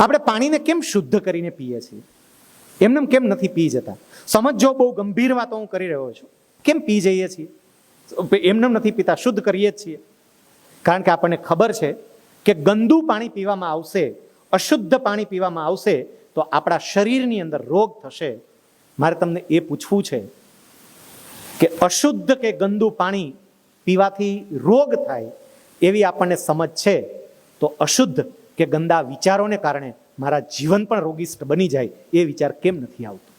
આપણે પાણીને કેમ શુદ્ધ કરીને પીએ છીએ? એમને કેમ નથી પી જતા? સમજો બહુ ગંભીર વાતો હું કરી રહ્યો છું. કેમ પી જઈએ છીએ? એમને નથી પીતા, શુદ્ધ કરીએ જ છીએ. કારણ કે આપણને ખબર છે કે ગંદુ પાણી પીવામાં આવશે, અશુદ્ધ પાણી પીવામાં આવશે, તો આપણા શરીરની અંદર રોગ થશે. મારે તમને એ પૂછવું છે કે અશુદ્ધ કે ગંદુ પાણી પીવાથી રોગ થાય એવી આપણને સમજ છે, તો અશુદ્ધ કે ગંદા વિચારોને કારણે મારા જીવન પણ રોગિષ્ટ બની જાય એ વિચાર કેમ નથી આવતો?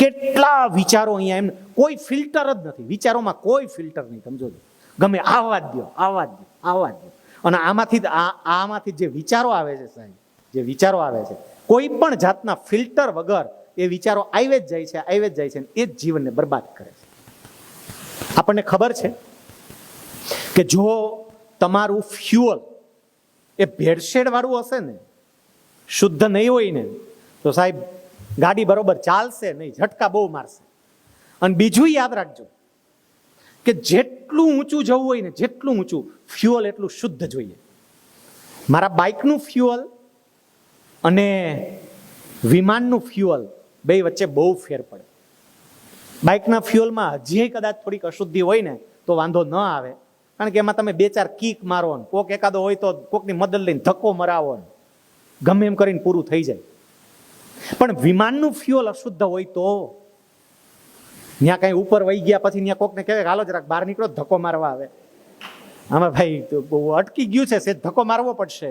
કેટલા વિચારો અહીંયા એમ કોઈ ફિલ્ટર જ નથી. વિચારોમાં કોઈ ફિલ્ટર નહીં, સમજો ગમે આવવા દો આવવા દો આવવા દો. અને આમાંથી આમાંથી જે વિચારો આવે છે સાહેબ, જે વિચારો આવે છે, કોઈ પણ જાતના ફિલ્ટર વગર એ વિચારો આવે જ જાય છે આવે જ જાય છે એ જ જીવનને બરબાદ કરે છે. આપણને ખબર છે કે જો તમારું ફ્યુઅલ એ ભેળસેળવાળું હશે ને, શુદ્ધ નહીં હોય ને, તો સાહેબ ગાડી બરોબર ચાલશે નહીં, ઝટકા બહુ મારશે. અને બીજું યાદ રાખજો કે જેટલું ઊંચું જવું હોય ને, જેટલું ઊંચું, ફ્યુઅલ એટલું શુદ્ધ જોઈએ. મારા બાઇકનું ફ્યુઅલ અને વિમાનનું ફ્યુઅલ બે વચ્ચે બહુ ફેર પડે. બાઇકના ફ્યુઅલમાં હજી કદાચ થોડીક અશુદ્ધિ હોય ને, તો વાંધો ન આવે. કારણ કે એમાં તમે બે ચાર કીક મારો ને કોક એકાદો હોય તો કોકની મદદ લઈને ધક્કો મરાવો ને ગમે એમ કરીને પૂરું થઈ જાય. પણ વિમાનનું ફ્યુઅલ અશુદ્ધ હોય તો ત્યાં કઈ ઉપર વહી ગયા પછી ત્યાં કોકને કહેવાય હાલો જરાક બહાર નીકળો, ધક્કો મારવા આવે. આમાં ભાઈ અટકી ગયું છે ધક્કો મારવો પડશે.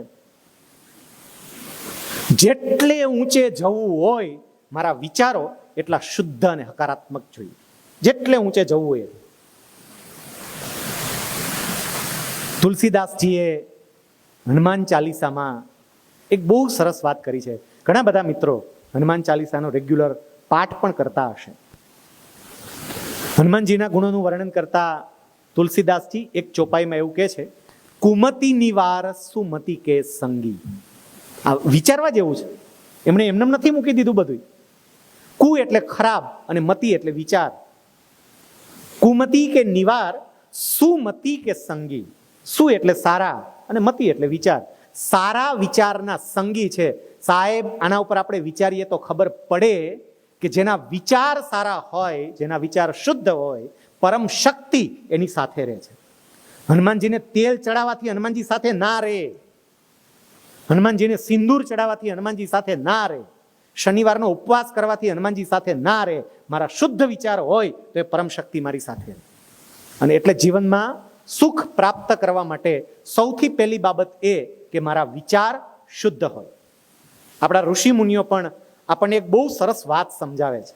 જેટલે ઊંચે જવું હોય, મારા વિચારો એટલા શુદ્ધ અને હકારાત્મક જોઈએ. જેટલે ઊંચે જવું હોય તુલસીદાસજીએ હનુમાન ચાલીસામાં એક બહુ સરસ વાત કરી છે. ઘણા બધા મિત્રો હનુમાન ચાલીસાનો રેગ્યુલર પાઠ પણ કરતા હશે. હનુમાનજીના ગુણોનું વર્ણન કરતા તુલસીદાસજી એક ચોપાઈમાં એવું કહે છે કુમતી નિવાર સુમતિ કે સંગી. આ વિચારવા જેવું છે. એમણે એમને નથી મૂકી દીધું બધું કુ એટલે ખરાબ અને મતિ એટલે વિચાર. કુમતી કે નિવાર, સુમતિ કે સંગી. સુ એટલે સારા અને મતિ એટલે વિચાર? સારા વિચારના સંગી છે. સાહેબ, આના ઉપર આપણે વિચારીએ તો ખબર પડે કે જેના વિચાર સારા હોય, જેના વિચાર શુદ્ધ હોય, પરમ શક્તિ એની સાથે રહે છે. હનુમાનજીને તેલ ચડાવવાથી હનુમાનજી સાથે ના રહે હનુમાનજીને સિંદૂર ચડાવવાથી હનુમાનજી સાથે ના રહે શનિવારનો ઉપવાસ કરવાથી હનુમાનજી સાથે ના રહે મારા શુદ્ધ વિચાર હોય તો એ પરમ શક્તિ મારી સાથે અને એટલે જીવનમાં સુખ પ્રાપ્ત કરવા માટે સૌથી પહેલી બાબત એ કે મારા વિચાર શુદ્ધ હોય. આપણા ઋષિ મુનિઓ પણ આપણને એક બહુ સરસ વાત સમજાવે છે.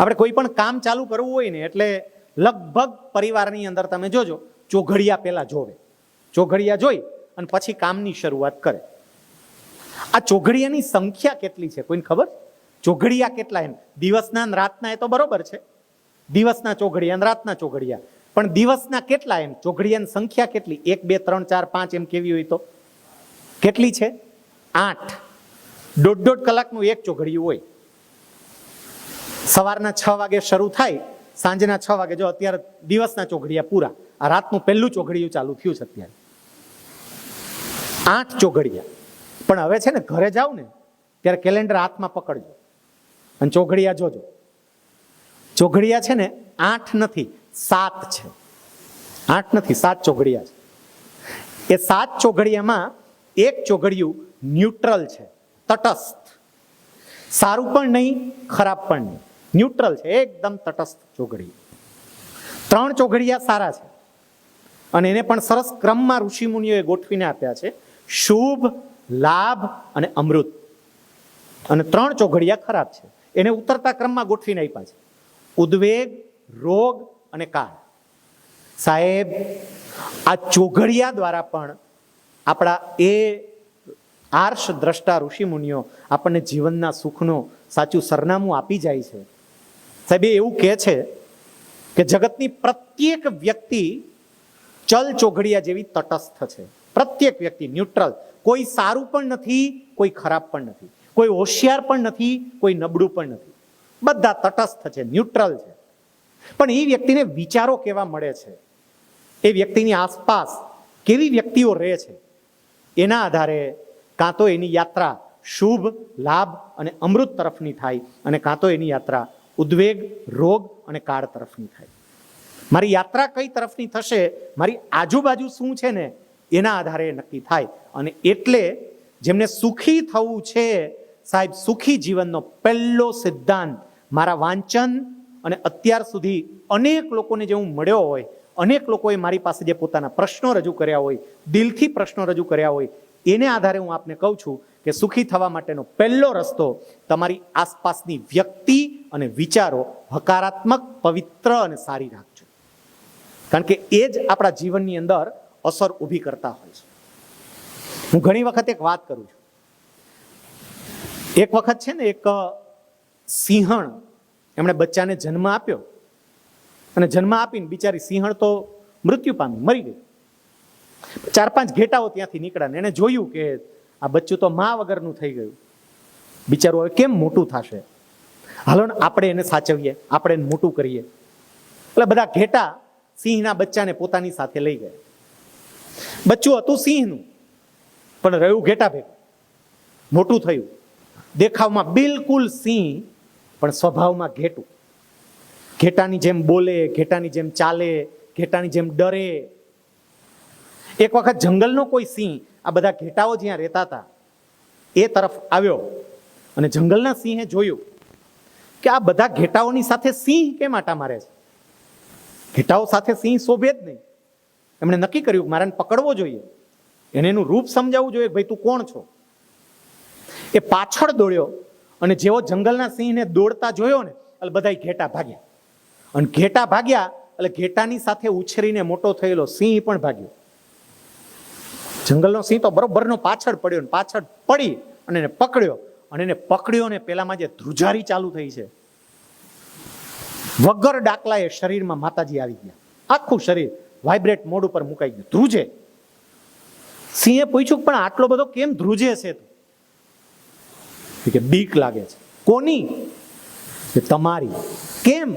આપણે કોઈ પણ કામ ચાલુ કરવું હોય ને એટલે લગભગ પરિવારની અંદર તમે જોજો, ચોઘડિયા પહેલાં જોવે. ચોઘડિયા જોઈ અને પછી કામની શરૂઆત કરે. આ ચોઘડિયાની સંખ્યા કેટલી છે કોઈને ખબર? ચોઘડિયા કેટલા એમ? દિવસના રાતના એ તો બરોબર છે. દિવસના ચોઘડિયા રાતના ચોઘડિયા. પણ દિવસના કેટલા એમ? ચોઘડિયાની સંખ્યા કેટલી? એક, બે, ત્રણ, ચાર, પાંચ એમ કેવી હોય તો? કેટલી છે? આઠ. દોઢ દોઢ કલાકનું એક ચોઘડિયું હોય. સવારના છ વાગે શરૂ થાય, સાંજના છ વાગે. જો અત્યારે દિવસના ચોઘડિયા પૂરા, આ રાતનું પહેલું ચોઘડિયું ચાલુ થયું છે અત્યારે. આઠ ચોઘડિયા. પણ હવે છે ને, ઘરે જાવ ને, ત્યારે કેલેન્ડર હાથમાં પકડજો. અને ચોઘડિયા જોજો. ચોઘડિયા છે ને, આઠ નથી સાત છે. આઠ નથી, સાત ચોઘડિયા છે. એ સાત ચોઘડિયામાં એક ચોઘડિયું ન્યુટ્રલ છે, તટસ્થ. સારું પણ નહીં, ખરાબ પણ નહીં. ન્યુટ્રલ છે, એકદમ તટસ્થ ચોઘડિયું. ત્રણ ચોઘડિયા સારા છે. અને એને પણ સરસ ક્રમમાં ઋષિમુનિઓએ ગોઠવીને આપ્યા છે. શુભ, લાભ અને અમૃત. અને ત્રણ ચોઘડિયા ખરાબ છે. એને ઉતરતા ક્રમમાં ગોઠવીને આપ્યા છે. ઉદ્વેગ, રોગ અને કાન. સાહેબ, આ ચોઘડિયા દ્વારા પણ આપણા એ આર્ષ દ્રષ્ટા ઋષિમુનિઓ આપણને જીવનના સુખનું સાચું સરનામું આપી જાય છે. સાહેબ એવું કહે છે કે જગતની પ્રત્યેક વ્યક્તિ ચલ ચોઘડિયા જેવી તટસ્થ છે. પ્રત્યેક વ્યક્તિ ન્યુટ્રલ. કોઈ સારું પણ નથી, કોઈ ખરાબ પણ નથી. કોઈ હોશિયાર પણ નથી, કોઈ નબળું પણ નથી. બધા તટસ્થ છે, ન્યુટ્રલ છે. પણ એ વ્યક્તિને વિચારો કેવા મળે છે? એ વ્યક્તિની આસપાસ કેવી વ્યક્તિઓ રહે છે? એના આધારે કાં તો એની યાત્રા શુભ, લાભ અને અમૃત તરફની થાય અને કાં તો એની યાત્રા ઉદ્વેગ, રોગ અને કાળ તરફની થાય. મારી યાત્રા કઈ તરફની થશે? મારી આજુબાજુ શું છે ને? એના આધારે નક્કી થાય. અને એટલે જેમને સુખી થવું છે, સાહેબ, સુખી જીવનનો પહેલો સિદ્ધાંત, મારા વાંચન અને અત્યાર સુધી અનેક લોકોને જે હું મળ્યો હોય, અનેક લોકોએ મારી પાસે જે પોતાના પ્રશ્નો રજૂ કર્યા હોય, દિલથી પ્રશ્નો રજૂ કર્યા હોય, એને આધારે હું આપને કહું છું કે સુખી થવા માટેનો પહેલો રસ્તો તમારી આસપાસની વ્યક્તિ અને વિચારો હકારાત્મક, પવિત્ર અને સારી રાખજો કારણ કે એ જ આપણા જીવનની અંદર અસર ઊભી કરતા હોય છે. હું ઘણી વખત એક વાત કરું છું. એક વખત છે ને એક સિંહણ એમણે બચ્ચાને જન્મ આપ્યો. અને જન્મ આપીને બિચારી સિંહણ તો મૃત્યુ પામી, મરી ગઈ. ચાર પાંચ ઘેટાઓ ત્યાંથી નીકળ્યા ને એને જોયું કે આ બચ્ચું તો મા વગરનું થઈ ગયું. બિચારું હવે કેમ મોટું થશે? હાલો ને આપણે એને સાચવીએ, આપણે એને મોટું કરીએ. એટલે બધા ઘેટા સિંહના બચ્ચાને પોતાની સાથે લઈ ગયા. બચ્ચું હતું સિંહનું, પણ રહ્યું ઘેટા ભેગું. મોટું થયું. દેખાવમાં બિલકુલ સિંહ પણ સ્વભાવમાં ઘેટું. ઘેટાની જેમ બોલે, ઘેટાની જેમ ચાલે, ઘેટાની જેમ ડરે. એક વખત જંગલનો કોઈ સિંહ આ બધા ઘેટાઓ જ્યાં રહેતા હતા, એ તરફ આવ્યો અને જંગલના સિંહે જોયું કે આ બધા ઘેટાઓની સાથે સિંહ કેમ આટા મારે છે? ઘેટાઓ સાથે સિંહ શોભે જ નહીં. એમણે નક્કી કર્યું કે મારે પકડવો જોઈએ. એને એનું રૂપ સમજાવવું જોઈએ ભાઈ તું કોણ છો? એ પાછળ દોડ્યો. અને જેવો જંગલના સિંહને દોડતા જોયો ને, એટલે બધા ઘેટા ભાગ્યા. અને ઘેટા ભાગ્યા, એટલે ઘેટાની સાથે ઉછરીને મોટો થયેલો સિંહ પણ ભાગ્યો. જંગલનો સિંહ તો બરોબરનો પાછળ પડ્યો ને, પાછળ પડી અને એને પકડ્યો. અને એને પકડ્યો ને, પેલામાં જે ધ્રુજારી ચાલુ થઈ છે. વગર ડાકલાએ શરીરમાં માતાજી આવી ગયા. આખું શરીર વાઇબ્રેટ મોડ ઉપર મુકાઈ ગયું. ધ્રુજે. સિંહે પૂછ્યું પણ આટલો બધો કેમ ધ્રુજે છે તું? કે બીક લાગે છે. કોની? કે તમારી. કેમ?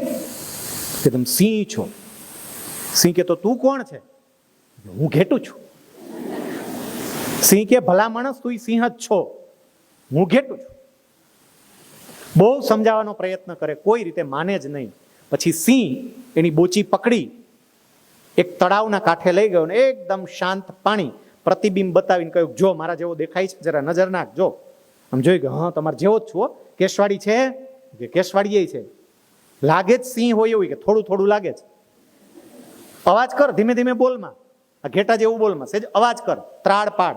કે તમે સિંહ છો. સિંહ કે તો તું કોણ છે? હું ઘેટું છું. સિંહ કે ભલા માણસ, તું સિંહ જ છો. હું ઘેટું છું. બહુ સમજાવવાનો પ્રયત્ન કરે, કોઈ રીતે માને જ નહીં. પછી સિંહ એની બોચી પકડી, એક તળાવના કાંઠે લઈ ગયો ને એકદમ શાંત પાણી પ્રતિબિંબ બતાવીને કહ્યું, જો, મારા જેવો દેખાય છે, જરા નજર નાખ, જો. આમ જોઈ ગયો, હા, તમારે જેવો જ છો કેશવાળી છે? કે કેશવાડી છે? લાગે જ સિંહ હોય એવું કે થોડું થોડું લાગે છે. અવાજ કર, ધીમે ધીમે બોલમાં. આ ઘેટા જેવું બોલમાં. સેજ, અવાજ કર. ત્રાડ પાડ.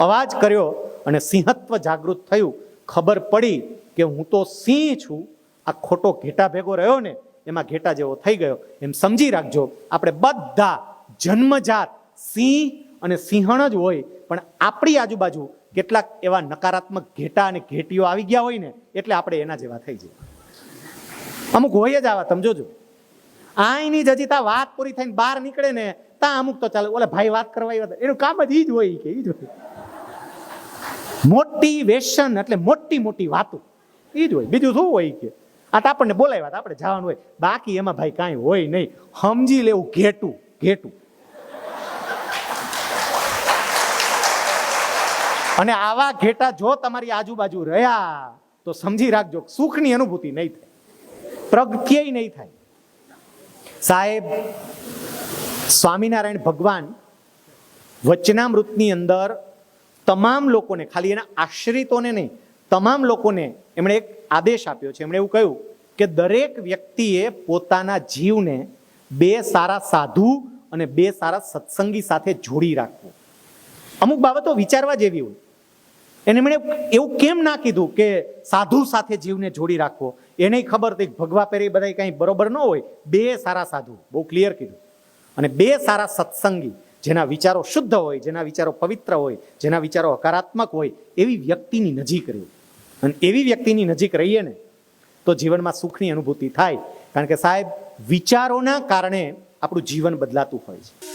અવાજ કર્યો અને સિંહત્વ જાગૃત થયું. ખબર પડી કે હું તો સિંહ છું. આ ખોટો ઘેટા ભેગો રહ્યો ને, એમાં ઘેટા જેવો થઈ ગયો. એમ સમજી રાખજો, આપણે બધા જન્મજાત સિંહ અને સિંહણ જ હોય પણ આપણી આજુબાજુ કેટલાક એવા નકારાત્મક ઘેટા અને ઘેટીઓ આવી ગયા હોય ને, એટલે આપણે એના જેવા થઈ જઈએ. અમુક હોય જ આવા, તમે જોજો. આઈની જ હજી તા વાત પૂરી થઈને બહાર નીકળે ને, તા અમુક તો ચાલે, ઓલે ભાઈ વાત કરવા આવ્યા. એનું કામ જ એ જ હોય કે એ જ હોય. મોટી વેશન એટલે મોટી મોટી વાતો. એ જ હોય. બીજું શું હોય કે? આ તો આપણને બોલાવ્યા આપણે જવાનું હોય. બાકી એમાં ભાઈ કાંઈ હોય નહીં. સમજી લેવું ઘેટું ઘેટું. અને આવા ઘેટા જો તમારી આજુબાજુ રહ્યા, તો સમજી રાખજો સુખની અનુભૂતિ નહીં થાય. પ્રગત્યય નહીં થાય. સાહેબ, સ્વામિનારાયણ ભગવાન વચનામૃતની અંદર તમામ લોકોને, ખાલી એના આશ્રિતોને નહીં, તમામ લોકોને એમણે એક આદેશ આપ્યો છે. એમણે એવું કહ્યું કે દરેક વ્યક્તિએ પોતાના જીવને બે સારા સાધુ અને બે સારા સત્સંગી સાથે જોડી રાખવું. અમુક બાબતો વિચારવા જેવી હોય. એને મને એવું કેમ ના કીધું કે સાધુ સાથે જીવને જોડી રાખવો? એને ખબર હતી ભગવા પહેરી બધા કંઈ બરોબર ન હોય. બે સારા સાધુ, બહુ ક્લિયર કીધું. અને બે સારા સત્સંગી, જેના વિચારો શુદ્ધ હોય, જેના વિચારો પવિત્ર હોય, જેના વિચારો હકારાત્મક હોય, એવી વ્યક્તિની નજીક રહેવું. અને એવી વ્યક્તિની નજીક રહીએ ને, તો જીવનમાં સુખની અનુભૂતિ થાય. કારણ કે સાહેબ, વિચારોના કારણે આપણું જીવન બદલાતું હોય છે.